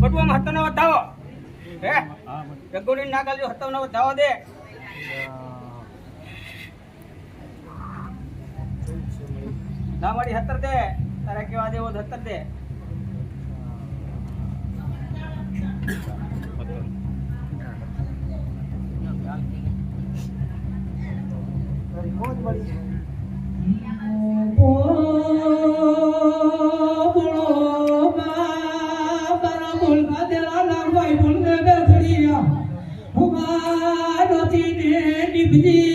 પટુઆમ હતો ને વધાવો હે? જગોડી ના ગાલજો હતો ને વધાવો દે. ના મારી હતર દે. તારે કેવા દેવો હતર દે. મોજ મળી Bini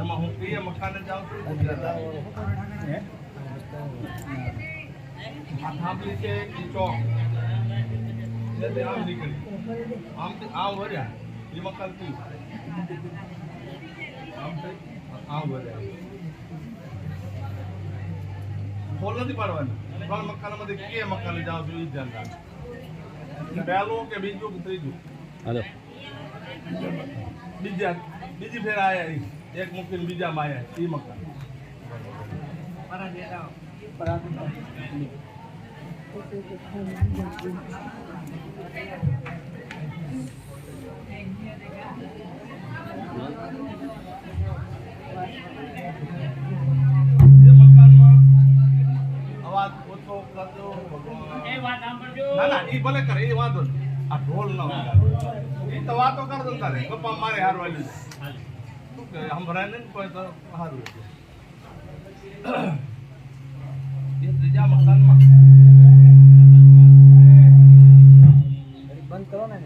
એમાં હું કઈ મકાને જાઉં? થાંભલી છે ચોક. આમ નીકળી આમથી આમ વર્યા. એ મકાન આમ આમ વર્યા. ફોલ નથી પાડવાની. ત્રણ મકાનમાંથી કે મકાને જાઓ છો એ ધ્યાન રાખો પહેલું કે બીજું કે ત્રીજું? હાલો. બીજા બીજી ફેર આયા એક મૂકીને બીજામાં આયા એ મકાન. Thank મકાનમાં અવાજ ઓછો કરજો. એ વાત સાંભળજો. ના ના ઈ ભલે કરે એ વાંધો નહીં. આ ઢોલ ન એ તો વાતો કર દો તારે. ગપ્પા મારે હારું વાલ્યું શું કે સંભળાય નહીં કોઈ તો? સારું એ ત્રીજા મકાનમાં બંધ કરો ને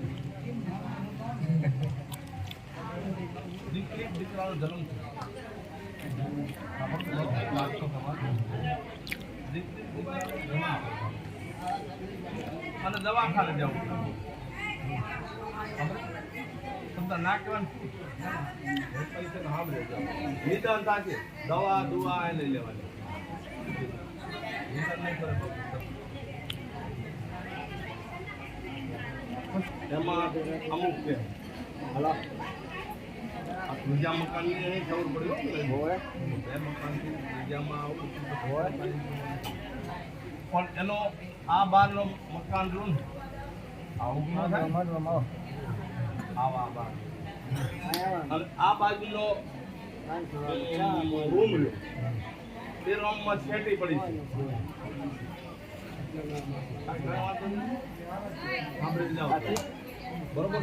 દીકરી દીકરાનો જન્મ દીકરી દીકરાનો જન્મ. અને દવાખાને જવું તમને ના કહેવાનું પૈસા સાંભળે નિદાન થાય દવા દુવા એ લઈ લેવાની નિદાન નહીં કરે બાપુ. એમાં અમુક છે હલો આ ત્રીજા મકાનની અહીં ખબર પડી હોય બે મકાનથી ત્રીજામાં આવું પણ એનો આ બારનો મકાન રૂમ આવું આવા આ બાર. આ બાજુનો રૂમ રહ્યો તે રૂમમાં છેટી પડી છે. બરોબર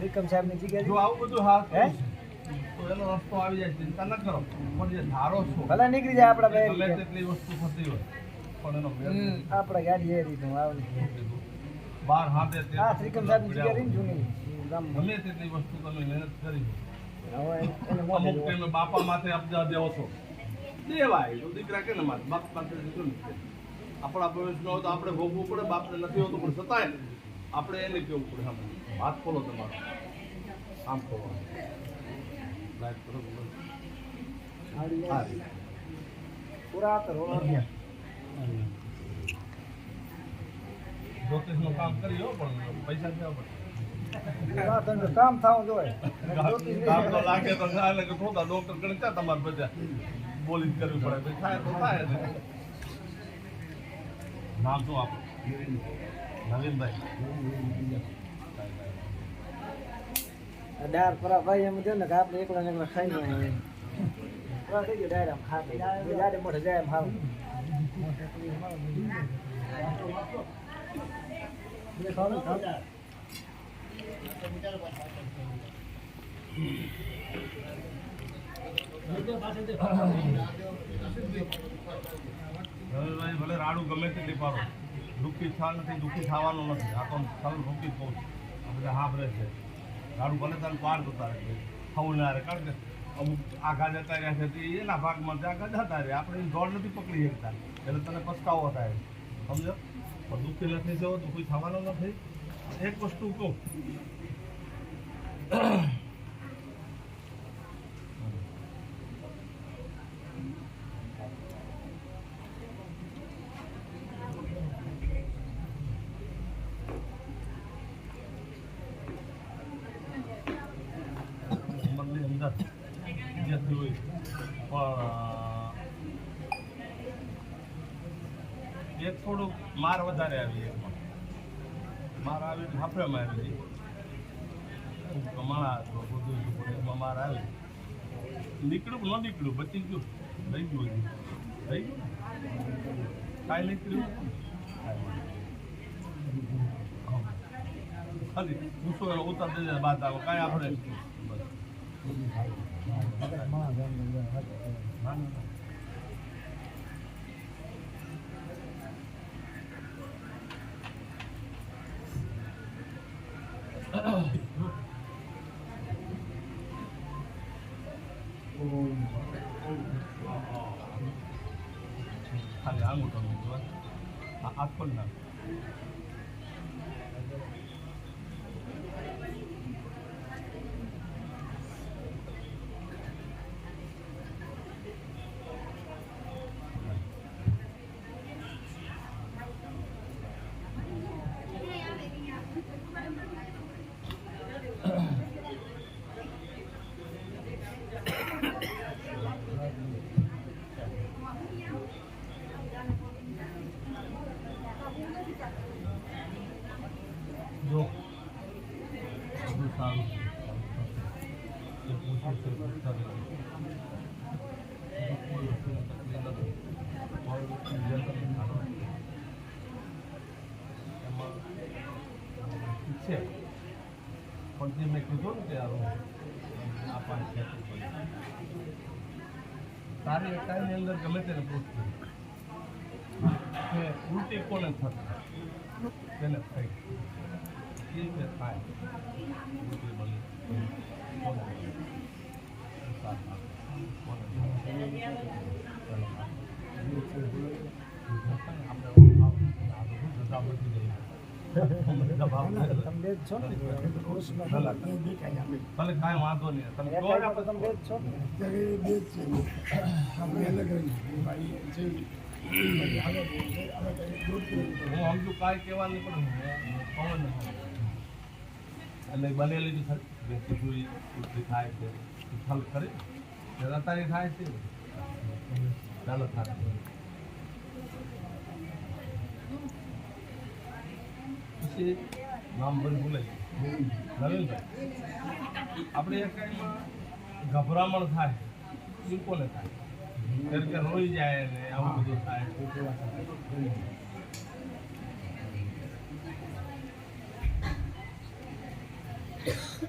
વિક્રમ સાહેબની જગ્યા જો આવું બધું હા તો એનો રસ્તો આવી જાય ચિંતા ન કરો. પણ જે ધારો છો ભલે નીકળી જાય આપડા ગમે તેટલી વસ્તુ થતી હોય પણ એનો. આપડા ગાડી એ રીતનું આવે બાર હાથે હા શ્રીકમ સાહેબની જગ્યા જૂની ગમે તેટલી વસ્તુ તમે મહેનત કરી. અમુક ટાઈમે બાપા માથે અબજા દેવો છો. દેવાય દીકરા કે ને મારે? બાપ પાસે આપણા ભવિષ્ય નો હોય તો આપણે ભોગવું પડે બાપને નથી હોતું પણ છતાંય આપણે એને કેવું પડે? વાત ખોલો તમારો. આમ ખોલો. જ્યોતિષનું કામ કરી પણ પૈસા તો કામ થવું જોઈએ કામ તો લાગે તો થોડા ડોક્ટર કરે તમારે બધા બોલી કરવી પડે થાય થાય નામ શું આપણું નવીનભાઈ પરા ભાઈ એમ થયું ને કે આપણે એકલા ને એકલા ખાઈ નો પૂરા થઈ ગયો ડાયરા ખાતે જાડે મોઢે ભલે રાડું ગમે તેટલી પાડો દુઃખી થવા નથી, દુઃખી થવાનું નથી. આ તો દુઃખી કહું છું. આ બધા છે. રાડું ભલે તારું પાર જતા રહે થવું ના રહે. કારણ કે અમુક આઘા જતા રહ્યા છે, તે એના ભાગમાં તે આગળ જતા રહે. આપણે એની દોડ નથી પકડી શકતા. એટલે તને પસ્તાવો થાય. સમજો? પણ દુઃખી નથી જવો તો કોઈ થવાનો નથી. એક વસ્તુ કહું ઉંમરની અંદર વિદ્યાર્થી હોય પણ એક થોડુંક માર વધારે આવી એમાં માર આવી એટલે હાફેમાં આવી ગઈ કમાણા બધું હતું, પણ એમાં માર આવી. નીકળ્યું ન નીકળ્યું? બચી ગયું? રહી ગયું થઈ ગયું? કાંઈ નીકળ્યું ખાલી ગુસ્સો ઉતાર દઈ દે બાદ આવે, કાંઈ આપણે ખાલી આંગૂઠો મૂકવા આ હાથ પણ નાખ જો બધું સારું છે. જે પૂછ્યું છે એ જે. બધું સારું છો, પણ જે મેં કીધું ને ત્યારે આ રોગ, આ પાંચ છે. તારી એકાની અંદર ગમે તેને પૂછતું કે ઉલટી કોને થતી તેને થઈ એ રીતે થાય ઉલટી બની કોને બની? સાત લાખ. કોને બની? ચાલો. આપણે આ બધું ધંધા બધી જઈએ. ધંધા ભાવ થાય એટલે. તમે જ છો ને ભલે. કાંઈ વાંધો નહીં તમે કહો ને આપણે જ છો ને બે જ છે આપણે અલગ અલગ ભાઈ છે હવે દૂધ હું સમજુ કાંઈ કહેવાનું પણ હું પવન એટલે બનેલી ઉલટી થાય છે થલ ખરી. ને થાય છે. ચાલો થાય પછી નામ બધું ભૂલે નવીનભાઈ આપણે ગભરામણ થાય. એ કોને થાય? કારણ કે રોઈ જાય ને આવું બધું થાય.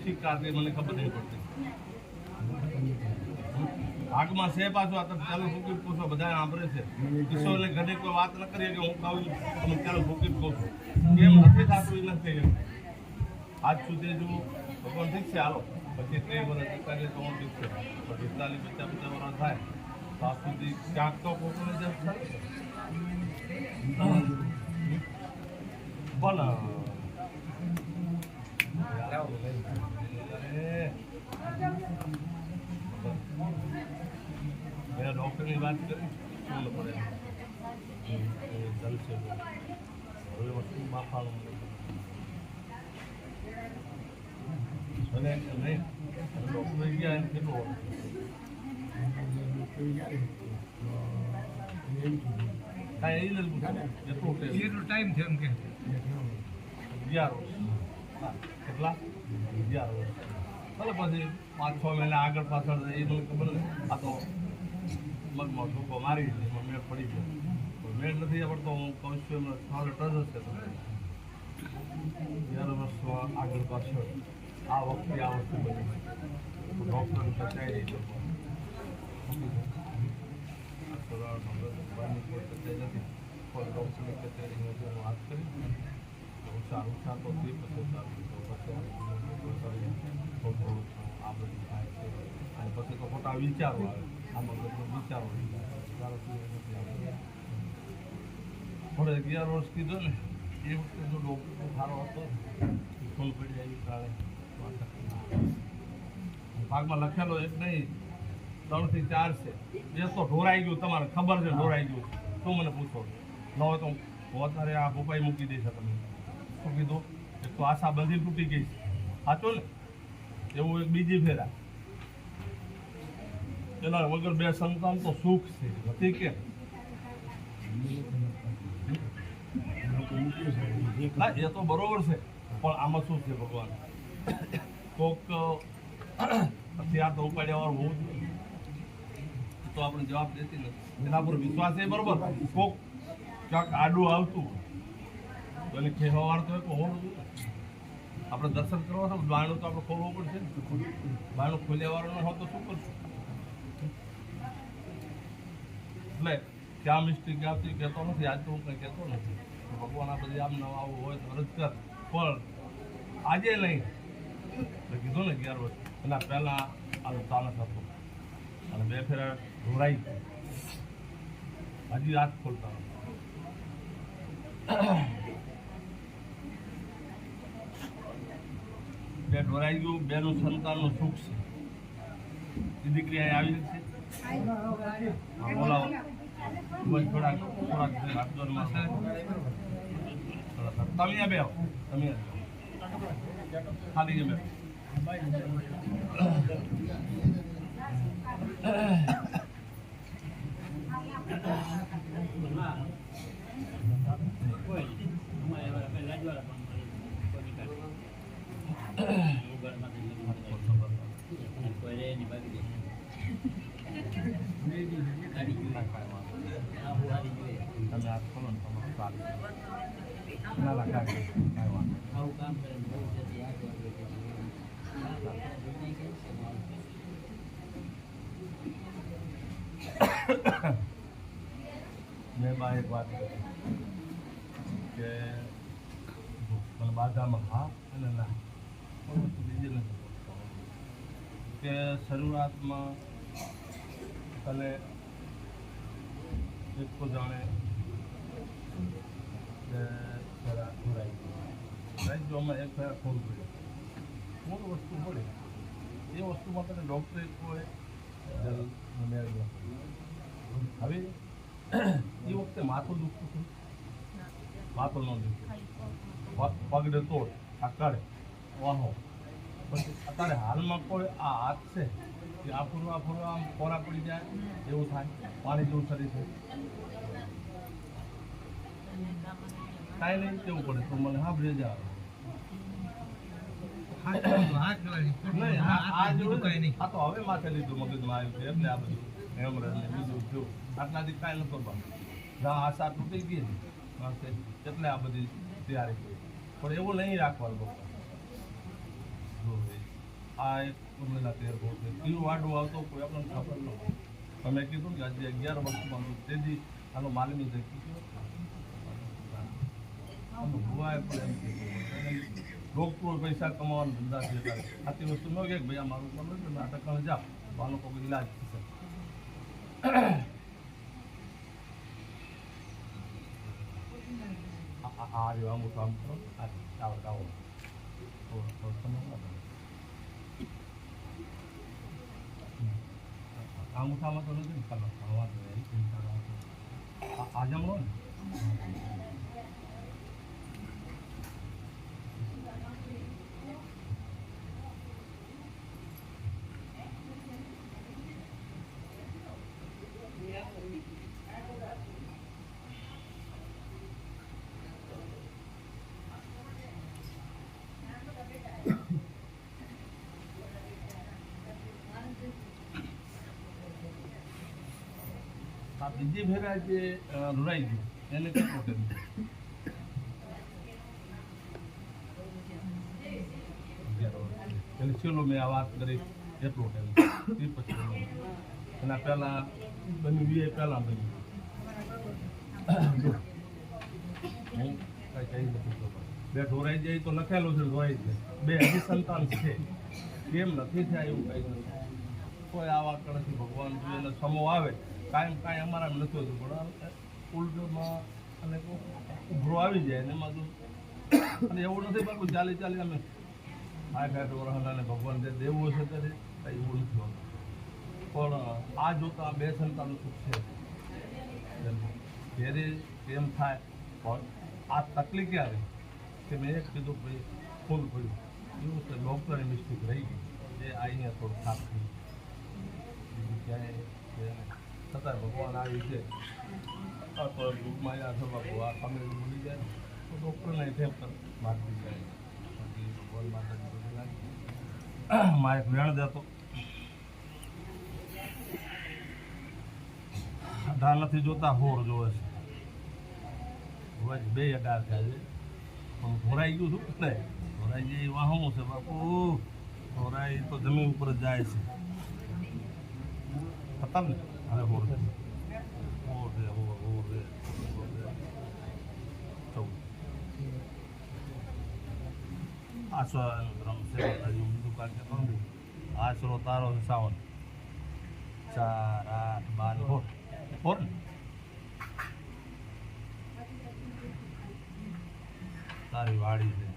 કેમ નથી સ્વીકારતી મને ખબર નહીં પડતી. આગમાં છે પાછું, આ તમે ચાલો ફૂકી પૂછો બધા સાંભળે છે. કિશોરને ઘરે કોઈ વાત ન કરીએ કે હું કહું, તમે ચાલો ફૂકી કહું છું કેમ નથી થતું એ નથી એમ? આજ સુધી જો ભગવાન ઠીક છે, હાલો. પછી ત્રણ વર્ષ એકતાલીસ તો ઠીક છે. પણ પિસ્તાલીસ, પચાસ પચાસ વર્ષ થાય, તો આજ સુધી ક્યાંક તો કોકને છે. પણ મેં ડૉક્ટરની વાત કરી શું પડે ચાલશે હવે વસ્તુ માફાનું અને નહીં ડૉક્ટર ગયા એને કેટલું કાંઈ એ નથી પૂછ્યું. કેટલું ટેસ્ટ? ટાઈમ છે એમ કે અગિયાર વર્ષ કેટલા અગિયાર વર્ષ ભલે પછી પાંચ છ મહિના આગળ પાછળ એ મને ખબર નથી આ તો મગમાં ઠૂકો મારી મેળ પડી ગયો પણ મેળ નથી આવડતો હું કહું છું એમને સારો ટચ હશે તો દર વર્ષમાં આગળ પાછળ આ વખતે આ વસ્તુ બની ડૉક્ટર સચાઈ રહી ડૉક્ટરની કચેરીમાં વાત કરી ઓછા સારું સારું તો પછી થોડું આ પછી તો ખોટા વિચારો આવે આમાં બધું વિચારો થોડે અગિયાર વર્ષ કીધો ને એ વખતે જો ડોક્ટર સારો હતો ખોલ પડી જાય કાળે ભાગમાં લખેલો એક નહીં, ત્રણથી ચાર છે. એ તો ઢોરાઈ ગયું, તમારે ખબર છે, ઢોરાઈ ગયું. શું મને પૂછો? ન હોય તો હું અત્યારે આ ભોપાઈ મૂકી દઈશ તમે શું કીધું? તો આશા બધી તૂટી ગઈ છે. સાચું ને? એવું એક બીજી ફેરા. એના વગર બે સંતાન તો સુખ છે. નથી કે? એ તો બરોબર છે. પણ આમાં શું છે ભગવાન? કોક અત્યાર તો ઉપાડ્યા વાર હોવું તો આપણે જવાબ દેતી નથી. એના પર વિશ્વાસ છે બરોબર? કોક ક્યાંક આડું આવતું એટલે કહેવા વાળતો હોય તો હોવું જોઈએ. આપણે દર્શન કરવા તો બાયણું તો આપણે ખોલવું પડશે બાયણું ખોલ્યા વાળું ન હોય તો શું કરશું? એટલે ક્યાં મિસ્ટેક ક્યાંથી કહેતો નથી, આજ તો હું કંઈ કહેતો નથી. ભગવાન આ બધી આમ નવા આવું હોય તો રદ કર. પણ આજે નહીં. કીધું ને અગિયાર વર્ષ. એના પહેલાં આ ચાલક હતો. અને બે ફેરા ઢોરાઈ હજી હાથ ખોલતા બે ઢોરાઈ ગયું બેનું સંતાનનું સુખ છે. એ દીકરી અહીં આવી છે. બોલાવો. થોડાક થોડાક તમે બે તમે ખાલી મેં એક વાત કે મને બાધામાં અને ના નથી કે શરૂઆતમાં તને એક તો જાણે જરા ઘોરાઈ ગયું. જોવામાં એક ફેરા ખોલ પડ્યો કોણ વસ્તુ પડે એ વસ્તુમાં તને ડૉક્ટરે કોઈ હવે એ વખતે માથું દુખતું હતું? માથું ન દુખતું પગડે તોડ આ કરે વાહો. અત્યારે હાલમાં કોઈ આ હાથ છે કે આ પૂરું આ પૂરું આમ ખોરાક પડી જાય એવું થાય? પાણી જેવું શરીર છે? કાંઈ નહીં કેવું પડે? તો મને હા બ્રેજ આવે હવે માથે લીધું મગજમાં આવ્યું છે. એટલે આ બધું એમ રહે બીજું થયું. આટલાથી કાંઈ નતો પણ આ સાત તૂટી ગઈ એટલે આ બધી તૈયારી પણ એવું નહીં રાખવાનું આ ઉર્મિલા તેર બહુ છે. કયું વાડું આવતો કોઈ આપણને ખબર ન હોય. તમે કીધું કે આજે અગિયાર વર્ષમાં તેથી આનો માલમી દેખી ગયો ભુવાએ પણ પૈસા કમાવાનો ધંધા છે આથી વસ્તુ ન કે ભાઈ આ મારું કામ નથી નાટક કરે જાઓ. તો કોઈ ઈલાજ થશે આ- આ- આ રહ્યો અમુક કામ કરો આ. આવો થોડો થોડો સમય લાગે. આ અંગૂઠામાં તો નથી ને કલર હવા જોઈએ આ આ જમણો ને આ બીજી ભેરા જે રૂડાઈ ગયું. એને કેટલું કર્યું એટલે છેલ્લો મેં આ વાત કરી એટલો ટાઈમ એ પછી. એના. પહેલાં બન્યું એ પહેલાં બન્યું. હું કાંઈ કહી નથી બે ઢોરાઈ જાય તો લખેલું છે ધોવાઈ જાય. બે હજી સંતાન છે. કેમ નથી થયા એવું કંઈ નથી. કોઈ આવા કણથી ભગવાન જો એને સમો આવે. કાયમ કાંઈ અમારા નથી હોતું, પણ ઉલટમાં અને ઉભરો આવી જાય ને એમાં તો અને એવું નથી પણ ચાલી ચાલી અમે આઠ આઠ વર્ષ અને ભગવાન જે દેવું હશે ત્યારે કાંઈ એવું નથી હોતું. પણ આ જોતા બે સંતાનું સુખ છે. ઘેરે એમ થાય, પણ આ તકલીફ ક્યારે? કે મેં એક કીધું ભાઈ, ફૂલ પડ્યું. એવું તો ડૉક્ટરની મિસ્ટેક રહી ગઈ. એ આવીને થોડું સાફ થયું બીજું ક્યાંય. છતાં ભગવાન આવી છે. આ તો ગ્રુપમાં આવ્યા છો તમે ભૂલી જાય. તો ડૉક્ટરને ત્યાં મારતી જાય. બાકી ભગવાન માતાજી બધું લાગી માં એક વેણ દેતો અઢાર નથી જોતા, હોર જોવે છે. હવે બે અઢાર થયા છે. પણ ધોરાઈ ગયું છું ને ધોરાઈ જે શું છે, બાપુ. ધોરાઈ તો જમીન ઉપર જાય છે. ખતમ ને? છે ચૌદ આસો રમ છે હજી બીજું કાંઈ કહેતો નથી આશરો તારો સાવન ચાર આઠ બાર હોર હોર તારી વાડી છે